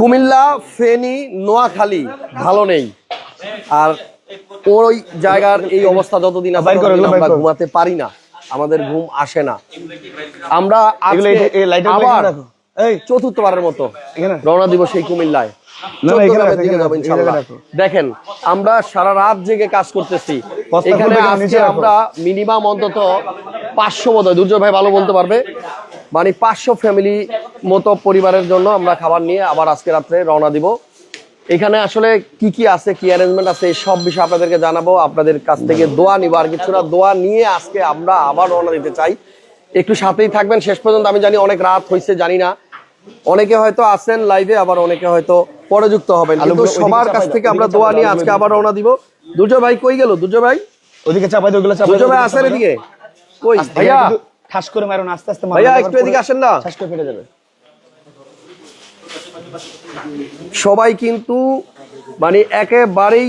কুমিল্লা ফেনী নোয়াখালী ভালো নেই। আর ওই জায়গার এই অবস্থা যতদিন আমরা ঘুমাতে পারি না আমাদের ঘুম আসে না। আমরা আবার চতুর্থবারের মতো রওনা দিব সেই কুমিল্লায়। দেখেন আমরা সারা রাত জেগে কাজ করতেছি। এখানে আজকে আমরা মিনিমাম অন্তত পাঁচশো বোধ হয় দুর্জয় ভাই ভালো বলতে পারবে। মানে পাঁচশো ফ্যামিলি মতো পরিবারের জন্য আমরা খাবার নিয়ে আবার আজকে রাত্রে রওনা দিব। এখানে আসলে কি কি আছে কি অ্যারেঞ্জমেন্ট আছে এই সব বিষয় আপনাদেরকে জানাব। আপনাদের কাছ থেকে দোয়া নিব। আর কিছু না দোয়া নিয়ে আজকে আমরা আবার রওনা দিতে চাই। একটু সাথেই থাকবেন। শেষ পর্যন্ত আমি জানি অনেক রাত হয়েছে জানি না। অনেকে হয়তো আছেন লাইভে আবার অনেকে হয়তো পরে যুক্ত হবেন। কিন্তু সবার কাছ থেকে আমরা দোয়া নিয়ে আজকে আবার রওনা দিব। দুর্জয় ভাই কই গেল? দুর্জয় ভাই? ওদিকে চাপাই ওগুলো চাপাই দুর্জয় ভাই দাও। এদিকে। কই? ভাইয়া! ঠাস করে মারো না আস্তে আস্তে ভাইয়া একটু এদিকে আসেন না। ঠাস করে ফেটে যাবে। সবাই কিন্তু মানে একেবারেই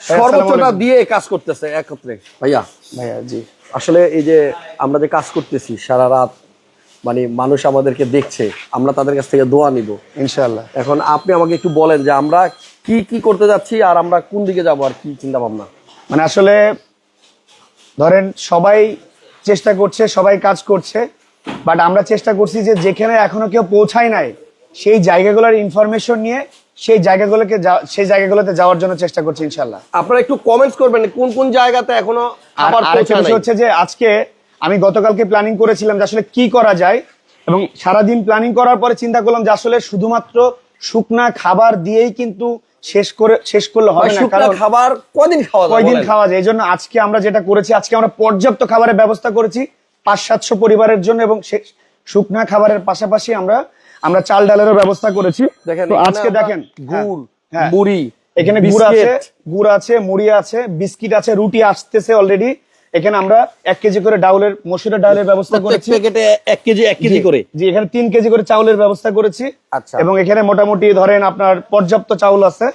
সর্বোচ্চটা দিয়ে কাজ করতেছে একত্রে। ভাইয়া? ভাইয়া জি। আসলে এই যে আমরা যে কাজ করতেছি সারা রাত মানে মানুষ আমাদেরকে দেখছে আমরা তাদের কাছ থেকে দোয়া নিব। ইনশাআল্লাহ। এখন আপনি আমাকে একটু বলেন যে আমরা কি কি করতে যাচ্ছি আর আমরা কোন দিকে যাব আর কি চিন্তা ভাবনা? মানে আসলে ধরেন সবাই চেষ্টা করছে সবাই কাজ করছে বাট আমরা চেষ্টা করছি যে যেখানে এখনও কেউ পৌঁছায় নাই সেই জায়গাগুলোর ইনফরমেশন নিয়ে সেই জায়গাগুলোকে সেই জায়গাগুলোতে যাওয়ার জন্য চেষ্টা করছি ইনশাল্লাহ আপনারা একটু কমেন্টস করবেন কোন কোন জায়গাতে এখনও আবার বিষয় হচ্ছে যে আজকে আমি গতকালকে প্ল্যানিং করেছিলাম যে আসলে কি করা যায় এবং সারাদিন প্ল্যানিং করার পরে চিন্তা করলাম যে আসলে শুধুমাত্র শুকনা খাবার দিয়েই কিন্তু শেষ করে শেষ করলে হবে না কারণ খাবার কদিন খাওয়া যায় কয়দিন খাওয়া যায়? এই জন্য আজকে আমরা যেটা করেছি আজকে আমরা পর্যাপ্ত খাবারের ব্যবস্থা করেছি পাঁচ সাতশো পরিবারের জন্য এবং শুকনা খাবারের পাশাপাশি আমরা আমরা চাল ডালেরও ব্যবস্থা করেছি। তো আজকে দেখেন গুড় হ্যাঁ। মুড়ি এখানে গুড় আছে গুড় আছে মুড়ি আছে বিস্কিট আছে রুটি আসতেছে অলরেডি এখানে আমরা এক কেজি করে ডাউলের মসুরের ডাউলের ব্যবস্থা করেছি। প্যাকেটে এক কেজি এক কেজি করে? জি এখানে তিন কেজি করে চাউলের ব্যবস্থা করেছি। আচ্ছা। এবং এখানে মোটামুটি ধরেন আপনার পর্যাপ্ত চাউল আছে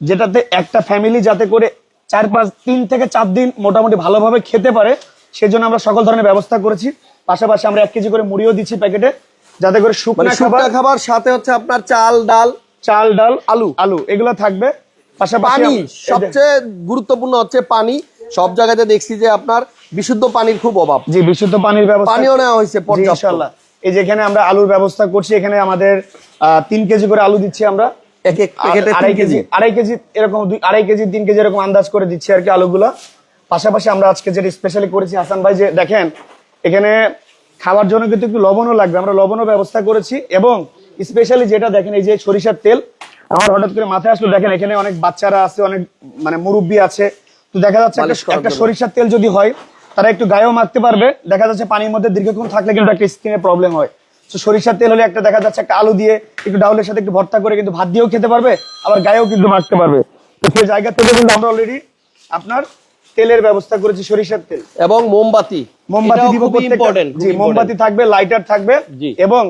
যেটাতে একটা ফ্যামিলি যাতে করে চার পাঁচ তিন থেকে চার দিন মোটামুটি ভালোভাবে খেতে পারে সেজন্য আমরা সকল ধরনের ব্যবস্থা করেছি। পাশাপাশি আমরা এক কেজি করে মুড়িও দিচ্ছি প্যাকেটে। যাতে করে মানে শুকনা খাবার খাবার সাথে হচ্ছে আপনার চাল ডাল চাল ডাল আলু। আলু এগুলো থাকবে। পানি সবচেয়ে গুরুত্বপূর্ণ হচ্ছে পানি। সব জায়গাতে দেখছি যে আপনার বিশুদ্ধ পানির খুব অভাব। জি বিশুদ্ধ পানির ব্যবস্থা পানিও নেওয়া হয়েছে ইনশাআল্লাহ। এই যে এখানে আমরা আলুর ব্যবস্থা করছি এখানে আমাদের আহ, তিন কেজি করে আলু দিচ্ছি আমরা। এক এক প্যাকেটে আড়াই কেজি। আড়াই কেজি এরকম দুই- আড়াই কেজি তিন কেজি এরকম আন্দাজ করে দিচ্ছি আর কি আলুগুলো। পাশাপাশি আমরা আজকে যেটা স্পেশালি করেছি হাসান ভাই যে দেখেন এখানে খাওয়ার জন্য কিন্তু একটু লবণও লাগবে। আমরা লবণও ব্যবস্থা করেছি এবং স্পেশালি যেটা দেখেন এই যে সরিষার তেল আমার হঠাৎ করে মাথায় আসলো দেখেন এখানে অনেক বাচ্চারা আছে অনেক মানে মুরব্বী আছে। তো দেখা যাচ্ছে একটা-। সরিষার তেল যদি হয় তারা একটু গায়েও মাখতে পারবে। দেখা যাচ্ছে পানির মধ্যে দীর্ঘক্ষণ থাকলে কিন্তু একটা স্কিনের প্রবলেম হয়। তো সরিষার তেল হলে একটা দেখা যাচ্ছে একটা আলু দিয়ে একটু ডাউলের সাথে একটু ভর্তা করে কিন্তু ভাত দিয়েও খেতে পারবে আবার গায়েও কিন্তু মাখতে পারবে। তো সেই জায়গা থেকে কিন্তু আমরা অলরেডি আপনার তেলের ব্যবস্থা করেছি সরিষার তেল। এবং মোমবাতি। মোমবাতি দিব জি মোমবাতি থাকবে লাইটার থাকবে এবং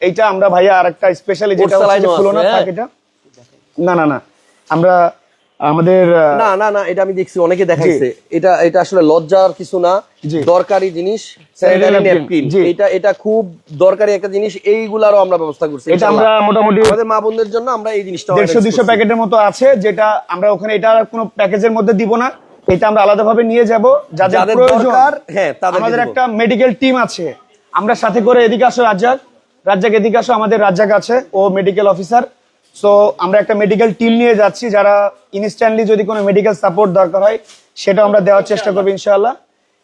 এইটা আমরা ভাইয়া আরেকটা স্পেশালি যেটা থাকে হ্যাঁ। এটা। না না না। আমরা আমাদের না না না এটা আমি দেখছি অনেকে দেখাইছে। এটা এটা আসলে লজ্জার কিছু না। দরকারি জিনিস। এটা এটা খুব দরকারি একটা জিনিস এইগুলারও আমরা ব্যবস্থা করছি এটা আমরা মোটামুটি আমাদের মা বোনদের জন্য আমরা এই জিনিসটা দেড়শো arrange দুশো করছি। প্যাকেটের মতো আছে যেটা আমরা ওখানে এটা কোনো প্যাকেজের মধ্যে দিব না। এটা আমরা আলাদাভাবে নিয়ে যাব যাদের প্রয়োজন। হ্যাঁ, আমাদের একটা মেডিকেল টিম আছে। আমরা সাথে করে এদিকে আসো রাজ্জাক। রাজ্জাক এদিকে আসো আমাদের রাজ্জাক আছে ও মেডিকেল অফিসার সো আমরা একটা মেডিকেল টিম নিয়ে যাচ্ছি যারা ইনস্ট্যান্টলি যদি কোনো মেডিকেল সাপোর্ট দরকার হয় সেটা আমরা দেওয়ার চেষ্টা করব ইনশাআল্লাহ।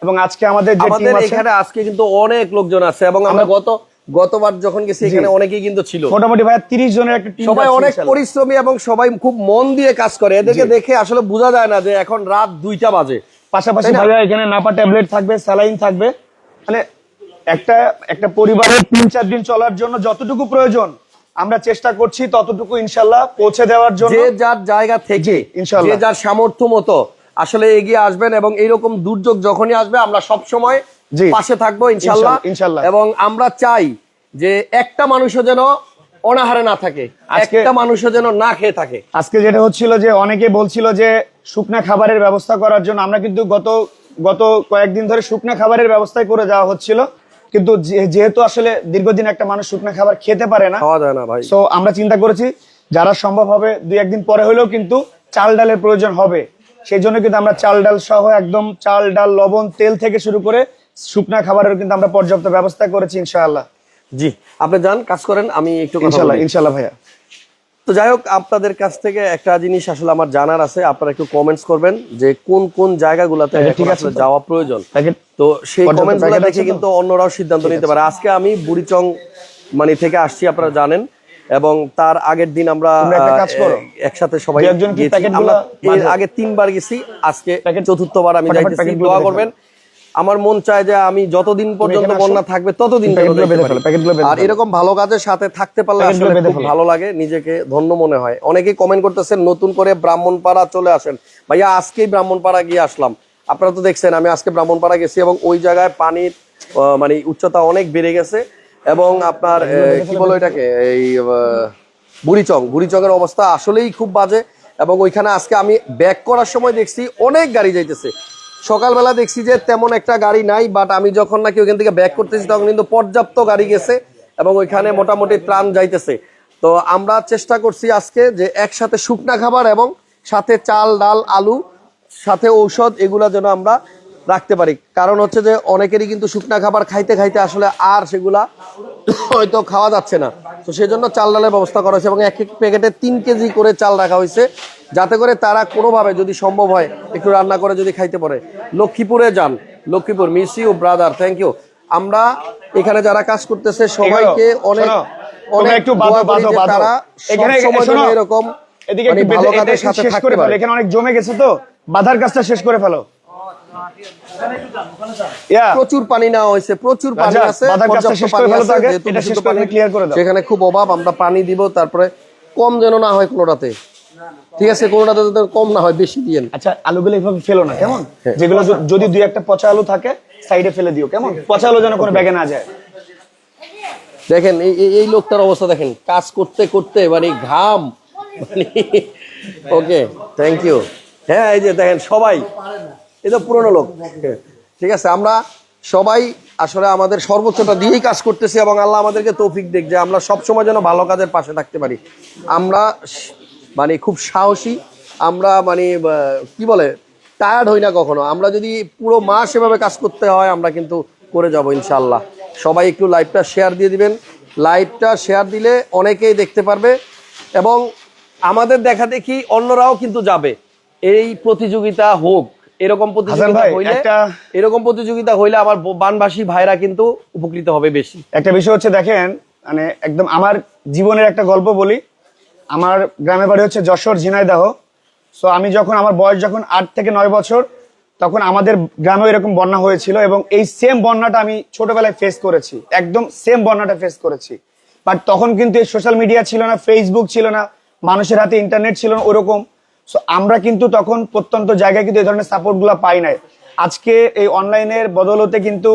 এবং আজকে আমাদের যে টিম আছে এখানে আজকে কিন্তু অনেক লোকজন আছে এবং আমরা গত গতবার যখন গেছি এখানে অনেকেই কিন্তু ছিল। মোটামুটি ভাই তিরিশ জনের একটা টিম সবাই অনেক পরিশ্রমী এবং সবাই খুব মন দিয়ে কাজ করে। এদেরকে দেখে আসলে বোঝা যায় না যে এখন রাত দুইটা বাজে। পাশাপাশি ভাইয়া এখানে নাপা ট্যাবলেট থাকবে স্যালাইন থাকবে। মানে একটা একটা পরিবারের তিন চার দিন চলার জন্য যতটুকু প্রয়োজন আমরা চেষ্টা করছি ততটুকু ইনশাল্লাহ পৌঁছে দেওয়ার জন্য। যে যার জায়গা থেকে ইনশাল্লাহ যে যার সামর্থ্য মতো আসলে এগিয়ে আসবেন এবং এইরকম দুর্যোগ যখনই আসবে আমরা সব সময় পাশে থাকব ইনশাল্লাহ ইনশাআল্লাহ। এবং আমরা চাই যে একটা মানুষও যেন অনাহারে না থাকে একটা মানুষও যেন না খেয়ে থাকে। আজকে যেটা হচ্ছিল যে অনেকে বলছিল যে শুকনা খাবারের ব্যবস্থা করার জন্য আমরা কিন্তু গত গত কয়েকদিন ধরে শুকনা খাবারের ব্যবস্থাই করে যাওয়া হচ্ছিল। কিন্তু যেহেতু আসলে দীর্ঘদিন একটা মানুষ শুকনো খাবার খেতে পারে না খাওয়া যায় না ভাই। সো আমরা চিন্তা করেছি যারা সম্ভব হবে দুই একদিন পরে হলেও কিন্তু চাল ডালের প্রয়োজন হবে। সেই জন্য কিন্তু আমরা চাল ডাল সহ একদম চাল ডাল লবণ তেল থেকে শুরু করে শুকনা খাবারের কিন্তু আমরা পর্যাপ্ত ব্যবস্থা করেছি ইনশাআল্লাহ। জি আপনি যান কাজ করেন আমি একটু কথা ইনশাআল্লাহ ইনশাআল্লাহ ভাইয়া। তো যাই হোক আপনাদের কাছ থেকে একটা জিনিস আসলে আমার জানার আছে আপনারা একটু কমেন্টস করবেন যে কোন কোন জায়গাগুলোতে আচ্ছা, ঠিক আছে। যাওয়া প্রয়োজন। তো সেই পর্যাপ্ত কমেন্টসগুলো জায়গা দেখে কিন্তু অন্যরাও সিদ্ধান্ত নিতে পারে। আজকে আমি বুড়িচং মানে থেকে আসছি আপনারা জানেন এবং তার আগের দিন আমরা একসাথে সবাই আমরা এর আগে তিনবার গেছি আজকে চতুর্থবার আমি যাইতেছি। দোয়া করবেন আমার মন চায় যে আমি যতদিন পর্যন্ত বন্যা থাকবে ততদিন আর এরকম ভালো কাজের সাথে থাকতে পারলে আসলে খুব ভালো লাগে নিজেকে ধন্য মনে হয়। অনেকেই কমেন্ট করতেছেন নতুন করে ব্রাহ্মণপাড়া চলে আসেন। ভাইয়া আজকেই ব্রাহ্মণপাড়া গিয়ে আসলাম। আপনারা তো দেখছেন আমি আজকে ব্রাহ্মণপাড়া গেছি এবং ওই জায়গায় পানির মানে উচ্চতা অনেক বেড়ে গেছে এবং আপনার কি বলো এটাকে এই বুড়িচং। বুড়িচংয়ের অবস্থা আসলেই খুব বাজে এবং ওইখানে আজকে আমি ব্যাক করার সময় দেখছি অনেক গাড়ি যাইতেছে। সকালবেলা দেখছি যে তেমন একটা গাড়ি নাই বাট আমি যখন নাকি ওইখান থেকে ব্যাক করতেছি, তখন কিন্তু পর্যাপ্ত গাড়ি গেছে এবং ওইখানে মোটামুটি ত্রাণ যাইতেছে। তো আমরা চেষ্টা করছি আজকে যে একসাথে শুকনা খাবার এবং সাথে চাল, ডাল, আলু, সাথে ঔষধ, এগুলা যেন আমরা রাখতে পারি। কারণ হচ্ছে যে অনেকেরই কিন্তু শুকনা খাবার খাইতে খাইতে আসলে আর সেগুলা হয়তো খাওয়া যাচ্ছে না। তো সেজন্য চাল ডালের ব্যবস্থা করা হয়েছে এবং এক এক প্যাকেটে তিন কেজি করে চাল রাখা হয়েছে। যাতে করে তারা কোনোভাবে যদি সম্ভব হয় একটু রান্না করে যদি খাইতে পারে। লক্ষ্মীপুরে যান। Lakshmipur miss you brother thank you আমরা এখানে যারা কাজ করতেছে সবাইকে অনেক অনেক। তারা এরকম এদিকে মানে একটু সাথে থাকতে পারে। এখানে অনেক জমে গেছে তো। বাধার কাজটা শেষ করে ফেলো। প্রচুর পানি নেওয়া হয়েছে প্রচুর পানি আছে। সেখানে খুব অভাব আমরা পানি দিব তারপরে কম যেন না হয় কোনোটাতে। ঠিক আছে কোনোটাতে কম না হয় বেশি দিয়েন আচ্ছা আলুগুলো এইভাবে ফেলো না কেমন? হ্যাঁ। যেগুলো যদি দুই একটা পচা আলু থাকে সাইডে ফেলে দিও কেমন? পচা আলু যেন কোনো ব্যাগে না যায়। দেখেন এই লোকটার অবস্থা দেখেন কাজ করতে করতে মানে ঘাম ওকে থ্যাংক ইউ হ্যাঁ এই যে দেখেন সবাই তো পুরনো লোক। ঠিক আছে, আমরা সবাই আসলে আমাদের সর্বোচ্চটা দিয়েই কাজ করতেছি এবং আল্লাহ আমাদেরকে তৌফিক দেখ যে আমরা সব সময় যেন ভালো কাজের পাশে থাকতে পারি। আমরা মানে খুব সাহসী, আমরা মানে কি বলে টায়ার্ড হই না কখনো। আমরা যদি পুরো মাস এভাবে কাজ করতে হয়, আমরা কিন্তু করে যাব ইনশাল্লাহ সবাই একটু লাইভটা শেয়ার দিয়ে দিবেন। লাইভটা শেয়ার দিলে অনেকেই দেখতে পারবে এবং আমাদের দেখা দেখি অন্যরাও কিন্তু যাবে। এই প্রতিযোগিতা হোক এরকম প্রতিযোগিতা হইলে একটা- এরকম প্রতিযোগিতা হইলে আমার বানবাসী ভাইরা কিন্তু উপকৃত হবে বেশি। একটা বিষয় হচ্ছে দেখেন মানে একদম আমার জীবনের একটা গল্প বলি। আমার গ্রামের বাড়ি হচ্ছে যশোর ঝিনাইদাহ। সো আমি যখন আমার বয়স যখন আট থেকে নয় বছর তখন আমাদের গ্রামে এরকম বন্যা হয়েছিল এবং এই সেম বন্যাটা আমি ছোটবেলায় ফেস করেছি। একদম সেম বন্যাটা ফেস করেছি। বাট তখন কিন্তু এই সোশ্যাল মিডিয়া ছিল না ফেসবুক ছিল না মানুষের হাতে ইন্টারনেট ছিল না ওরকম। সো আমরা কিন্তু তখন প্রত্যন্ত জায়গায় কিন্তু এই ধরনের সাপোর্টগুলো পাই নাই। আজকে এই অনলাইনের বদলতে কিন্তু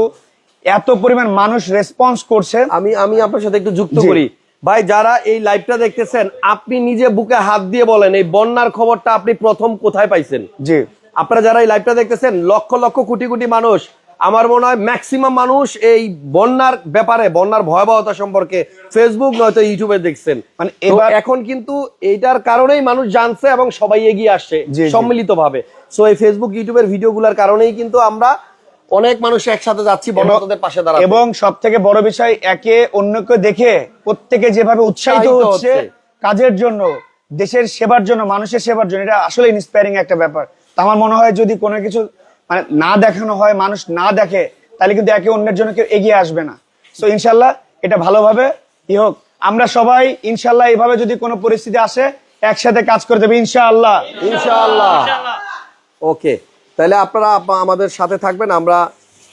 এত পরিমাণ মানুষ রেসপন্স করছে। আমি আমি আপনার সাথে একটু যুক্ত করি। ভাই যারা এই লাইভটা দেখতেছেন আপনি নিজে বুকে হাত দিয়ে বলেন এই বন্যার খবরটা আপনি প্রথম কোথায় পাইছেন? জি। আপনারা যারা এই লাইভটা দেখতেছেন লক্ষ লক্ষ কোটি কোটি মানুষ আমার মনে হয় ম্যাক্সিমাম মানুষ এই বন্যার ব্যাপারে বন্যার ভয়াবহতা সম্পর্কে ফেসবুক নয়তো ইউটিউবে দেখছেন মানে এবার- এখন কিন্তু এইটার কারণেই মানুষ জানছে এবং সবাই এগিয়ে আসছে জি, জি। সম্মিলিত ভাবে সো এই ফেসবুক ইউটিউবের ভিডিও ভিডিওগুলোর কারণেই কিন্তু আমরা অনেক মানুষ একসাথে যাচ্ছি বন্যাদের পাশে দাঁড়াতে এবং সব থেকে বড় বিষয় একে অন্যকে দেখে প্রত্যেকে যেভাবে উৎসাহিত হচ্ছে। কাজের জন্য দেশের সেবার জন্য মানুষের সেবার জন্য এটা আসলে ইন্সপায়ারিং একটা ব্যাপার তো আমার মনে হয় যদি কোনো কিছু মানে না দেখানো হয়, মানুষ না দেখে, তাহলে কিন্তু একে অন্যের জন্য কেউ এগিয়ে আসবে না। তো ইনশাল্লাহ এটা ভালোভাবে ই হোক, আমরা সবাই ইনশাল্লাহ এইভাবে যদি কোনো পরিস্থিতি আসে, একসাথে কাজ করে দেবে, ইনশাআল্লাহ। ইনশাআল্লাহ। ওকে, তাহলে আপনারা আমাদের সাথে থাকবেন, আমরা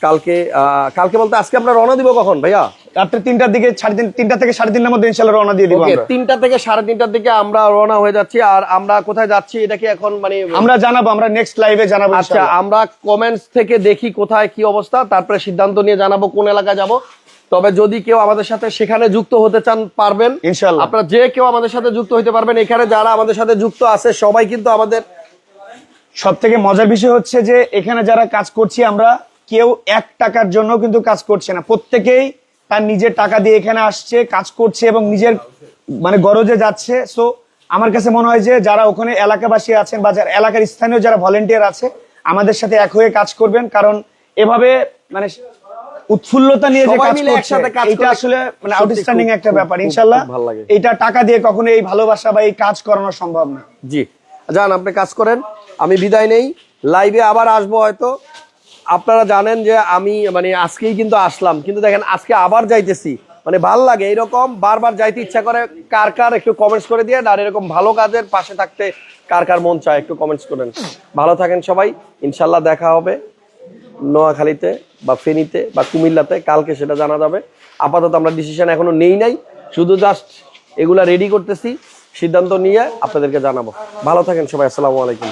কালকে আহ, কালকে বলতে আজকে আমরা রওনা দিব কখন ভাইয়া? রাত্রে তিনটার দিকে সাড়ে তিন তিনটা থেকে সাড়ে তিনটার মধ্যে ইনশাল্লাহ রওনা দিয়ে দিব তিনটা থেকে সাড়ে তিনটার দিকে আমরা রওনা হয়ে যাচ্ছি আর আমরা কোথায় যাচ্ছি এটা কি এখন মানে আমরা জানাব আমরা নেক্সট লাইভে জানাব আচ্ছা আমরা কমেন্টস থেকে দেখি কোথায় কি অবস্থা তারপরে সিদ্ধান্ত নিয়ে জানাব কোন এলাকায় যাব। তবে যদি কেউ আমাদের সাথে সেখানে যুক্ত হতে চান পারবেন। ইনশাল্লাহ। আপনারা যে কেউ আমাদের সাথে যুক্ত হতে পারবেন এখানে যারা আমাদের সাথে যুক্ত আছে সবাই কিন্তু আমাদের সব থেকে মজার বিষয় হচ্ছে যে এখানে যারা কাজ করছি আমরা কেউ এক টাকার জন্য কিন্তু কাজ করছে না। প্রত্যেকেই তার নিজের টাকা দিয়ে এখানে আসছে কাজ করছে এবং নিজের মানে গরজে যাচ্ছে। সো আমার কাছে মনে হয় যে যারা ওখানে এলাকাবাসী আছেন বা যারা এলাকার স্থানীয় যারা ভলেন্টিয়ার আছে আমাদের সাথে এক হয়ে কাজ করবেন। কারণ এভাবে মানে উৎফুল্লতা নিয়ে যে কাজ করছে কাজ এটা আসলে মানে আউটস্ট্যান্ডিং একটা ব্যাপার। লাগে। এইটা টাকা দিয়ে কখনো এই ভালোবাসা বা এই কাজ করানো সম্ভব না। জি। যান আপনি কাজ করেন। আমি বিদায় নেই। লাইভে আবার আসব হয়তো। আপনারা জানেন যে আমি মানে আজকেই কিন্তু আসলাম। কিন্তু দেখেন, আজকে আবার যাইতেছি। মানে ভালো লাগে এরকম বারবার যাইতে ইচ্ছা করে কার কার একটু কমেন্টস করে দিয়ে, আর এরকম ভালো কাজের পাশে থাকতে কার কার মন চায় একটু কমেন্টস করেন। ভালো থাকেন সবাই ইনশাল্লাহ দেখা হবে নোয়াখালীতে বা ফেনীতে বা কুমিল্লাতে, কালকে সেটা জানা যাবে। আপাতত আমরা ডিসিশন এখনও নেই নাই, শুধু জাস্ট এগুলা রেডি করতেছি, সিদ্ধান্ত নিয়ে আপনাদেরকে জানাব। ভালো থাকেন সবাই, আসসালামু আলাইকুম।